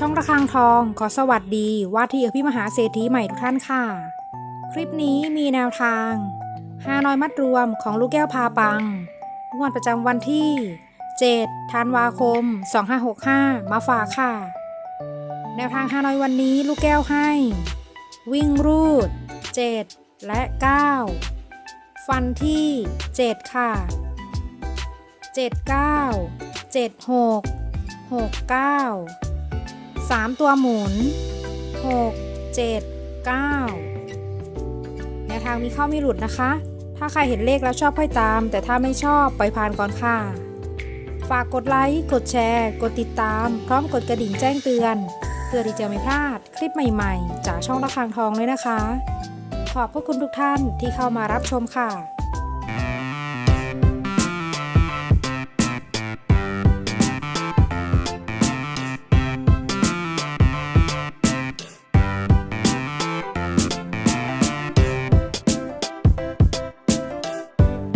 ช่องระฆังทองขอสวัสดีว่าที่อภิมหาเศรษฐีใหม่ทุกท่านค่ะ คลิปนี้มีแนวทางฮานอยมัดรวมของลูกแก้วพาปังงวดประจำวันที่ 7 ธันวาคม 2565 มาฝากค่ะ แนวทางฮานอยวันนี้ลูกแก้วให้ วิ่งรูด 7 และ 9 ฟันที่ 7 ค่ะ 7 9 7 6 6 9 76 69 3ตัวหมุน6 7 9แนวทางมีเข้ามีหลุดนะคะ ถ้าใครเห็นเลขแล้วชอบค่อยตาม แต่ถ้าไม่ชอบปล่อยผ่านก่อนค่ะ ฝากกดไลค์ กดแชร์ กดติดตาม พร้อมกดกระดิ่งแจ้งเตือน เพื่อที่จะไม่พลาดคลิปใหม่ๆ จากช่องระฆังทองเลยนะคะ ขอบพระคุณทุกท่านที่เข้ามารับชมค่ะ